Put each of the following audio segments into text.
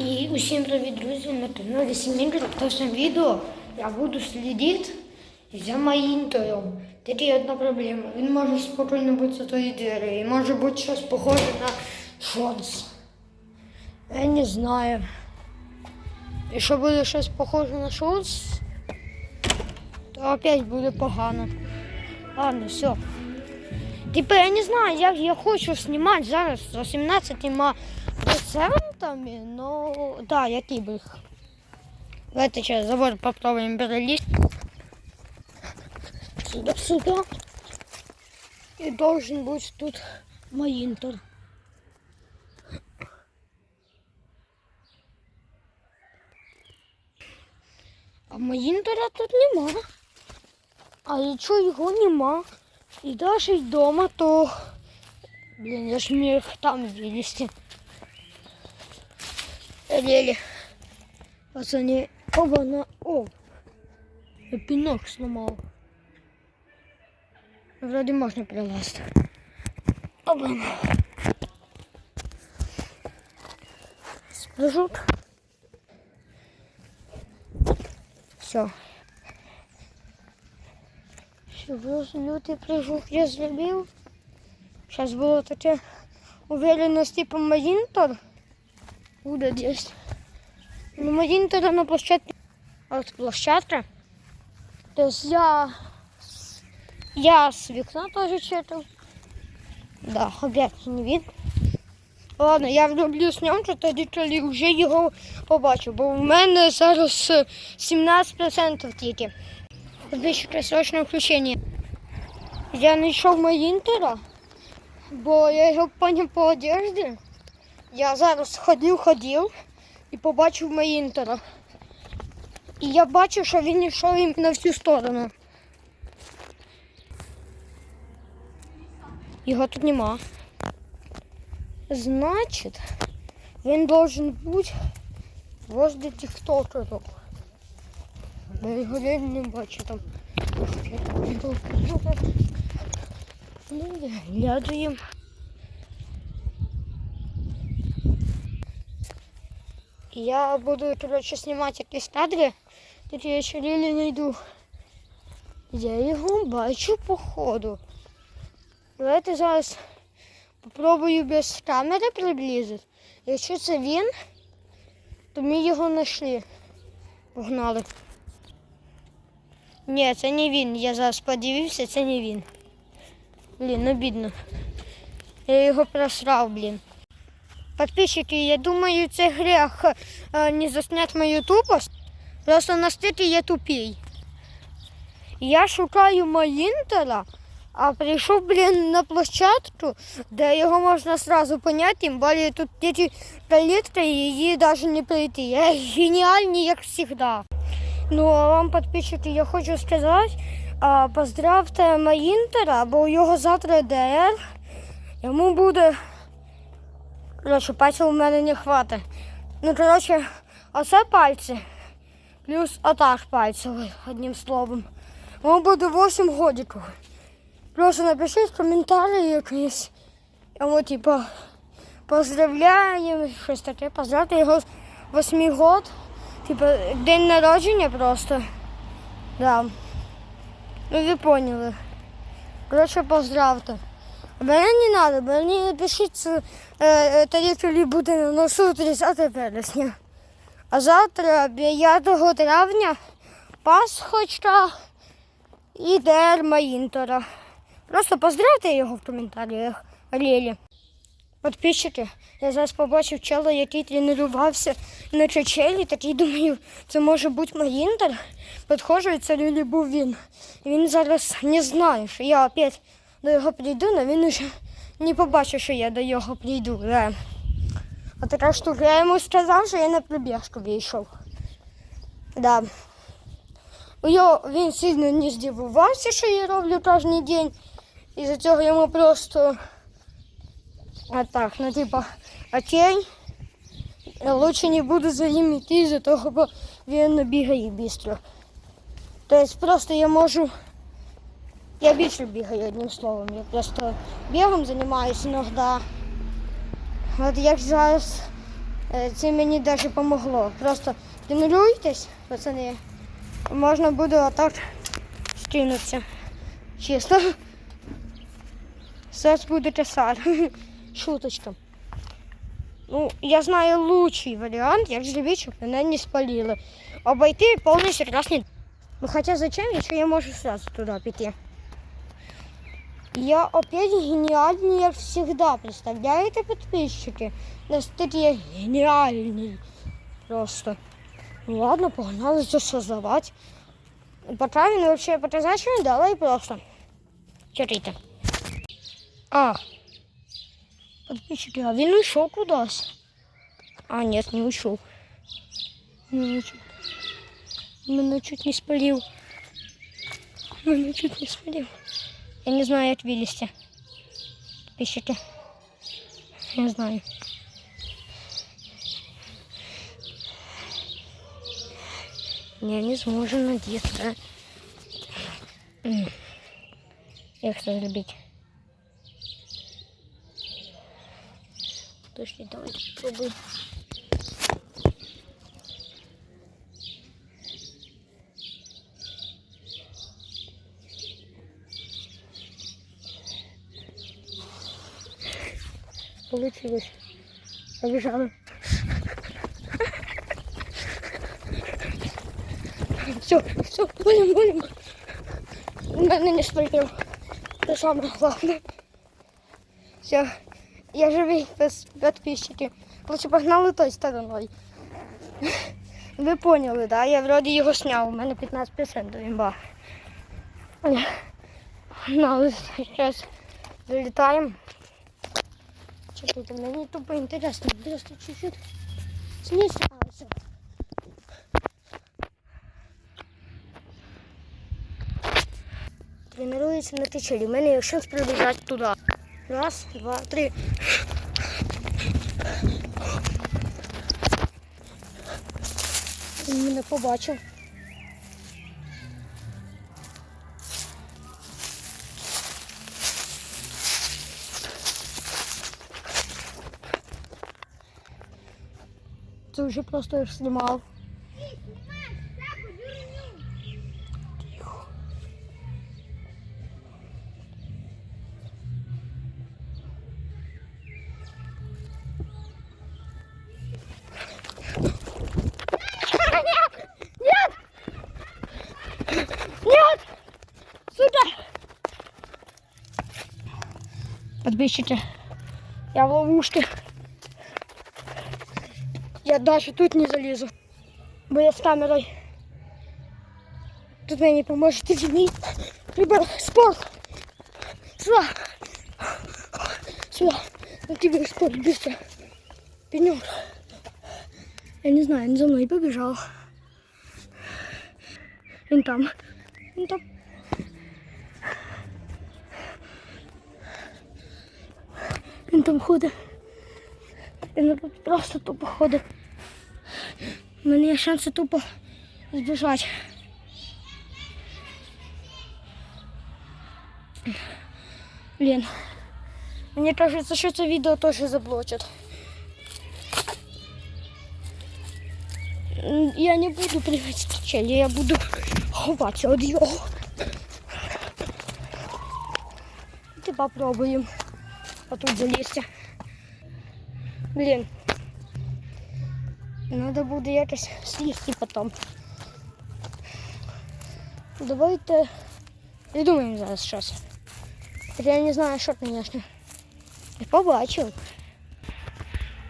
І усім привіт, друзі! На каналі Сімінджер. В цьому відео я буду слідити за Маїнтором. Тільки одна проблема. Він може спокійно бути за тої двері і може бути щось похоже на Шонс. Я не знаю. Якщо буде щось похоже на Шонс, то опять буде погано. Ладно, все. Типа я не знаю, як я хочу знімати зараз з 18 процентами, но да, який би їх. Давайте сейчас забор попробуем перелезть. Сюда, сюда. И должен быть тут Маинтер. А Маїнтера тут нема. А якщо його нема, і навіть вдома, то... Блін, я ж міг там вилізти. Лелі. Пацани, оба на... О! Я пінок сломав. Вроде можна прилазити. Оба. Спрыжут. Все. Щоб лютий прыжок я зробив. Зараз було таке уверенность типу Магінтор. Буде десь. Ну, Магінтора на площадке. От площадка. То есть я я с вікна теж читав. Да, опять не видно. Ладно, я роблю зйомку, тоді коли вже його побачу, бо в мене зараз е, 17% тільки. Підписчики, срочне включення. Я знайшов Маїнтера, бо я його поняв по одежді. Я зараз ходив, ходив і побачив Маїнтера. І я бачив, що він йшов їм на всю сторону. Його тут нема. Значить, він должен бути возле тіктокерів. Бо я його реально не бачу там. Ну, глядуємо. Я буду, коротше, знімати якісь кадри, тільки я ще Лілі не йду. Я його бачу по ходу. Давайте зараз попробую без камери приблизити. Якщо це він, то ми його знайшли. Погнали. Ні, це не він. Я зараз подивився, це не він. Блін, обідно. Я його просрав, блін. Подписчики, я думаю, це гріх е, не засняти мою тупость. Просто настільки я тупій. Я шукаю Маїнтера, а прийшов, блін, на площадку, де його можна сразу поняти, тим більше тут тільки калітка і її навіть не прийти. Я геніальний, як завжди. Ну, а вам, подписчики, я хочу сказати, поздравте Маїнтера, бо у його завтра ДР. Йому буде. Коротше, пальців у мене не хватить. Ну, коротше, оце пальці. Плюс отак пальців, одним словом. Йому буде 8 годиків. Просто напишіть коментарі якісь. Йому, типа, поздравляємо, щось таке, поздравте його з 8 год. Типа, день народження просто. Да. Ну, ви поняли. Коротше, поздравте. Мене не треба, мені напишіть, це, е, тоді, буде на носу 30 вересня. А завтра, 5 травня, Пасхочка і Дерма Інтора. Просто поздравте його в коментарях, Лілі. Підписчики, я зараз побачив чела, який тренувався на чечелі, такий думаю, це може бути Маїнтер. Підходжу, і це Лілі був він. Він зараз не знає, що я опять до його прийду, але він уже не побачив, що я до його прийду. Да. А така штука, я йому сказав, що я на пробіжку вийшов. Да. Його, він сильно не здивувався, що я роблю кожен день. І за цього йому просто а так, ну типа, окей, я лучше не буду за ним йти, за того, бо він не бігає швидко. Тобто просто я можу. Я більше бігаю одним словом. Я просто бігом займаюся іноді. От як зараз Е, Це мені навіть допомогло. Просто тренуйтесь, пацани. Можна буде отак скинутися. Чесно. Зараз буде чесар. Шуточка. Ну, я знаю лучший варіант, як зробити, щоб мене не спалили. Обойти повністю красний. Ну хоча зачем, якщо я можу сразу туди піти. Я опять гениальный, як всегда, представляете, подписчики? Настільки я гениальний. Просто. Ну ладно, погнали це создавати. Пока він вообще показати, давай просто. Читайте. А. Подписчики, а він ушел кудись. А, нет, не ушел. Мене чуть, мене чуть не спалил. Мене чуть не спалил. Я не знаю, як вилізти. Подписчики. Не знаю. Не, не зможу надіти. М. Як це зробити? Подожди, давай попробуй. Получилось. Побежала. Все, все, валим, валим. Мене не спалив. Це саме головне. Все, я живий без підписчиків. Лучше погнали той стороною. Ви поняли, да? Я вроді його сняв, у мене 15% до імба. Погнали, зараз залітаємо. Чекайте, мені тупо інтересно, просто чуть-чуть снизился. Тренирується на течелі. У мене є шанс прибіжати туди. Раз, два, три. Він мене побачив. Це вже просто я ж знімав. Тихо. Нет! Нет! Сюда! Подписчики, я в ловушке. Я даже тут не залізу, бо я з камерою. Тут мені поможе ти мій прибор спорт. Сюда. Сюда. На тебе спорт быстро. Пенек. Я не знаю, он за мной побежал. Он там. Он там. Він там ходить. Він тут просто тупо ходить. У мене є шанси тупо збіжати. Блін. Мені кажется, що це відео теж заблочать. М, Я не буду прыгать с качели, я буду ховатися від його. Ти попробуємо. А тут залізти. Блін. Надо буде якось слізти потім. Давайте придумаємо зараз щось. Хоча я не знаю, що, звісно. Я побачив.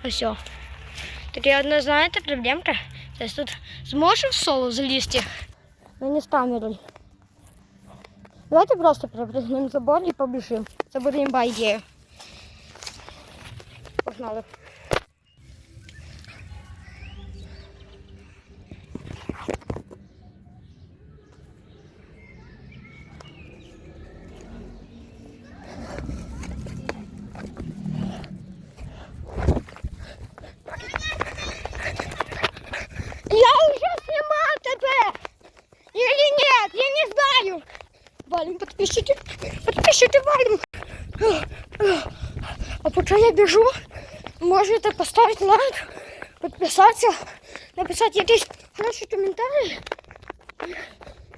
Ось. о. Таке одна, знаєте, проблемка. Зараз тут зможу в соло залізти. Ну не з камерою. Давайте просто перепрыгнемо забор і побіжимо. Це буде імба ідея. Погнали. Еще ти, ще валим. А поки я біжу, можете поставити лайк, підписатися, написати якісь хороші коментарі.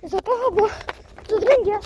За кого бо тут він є.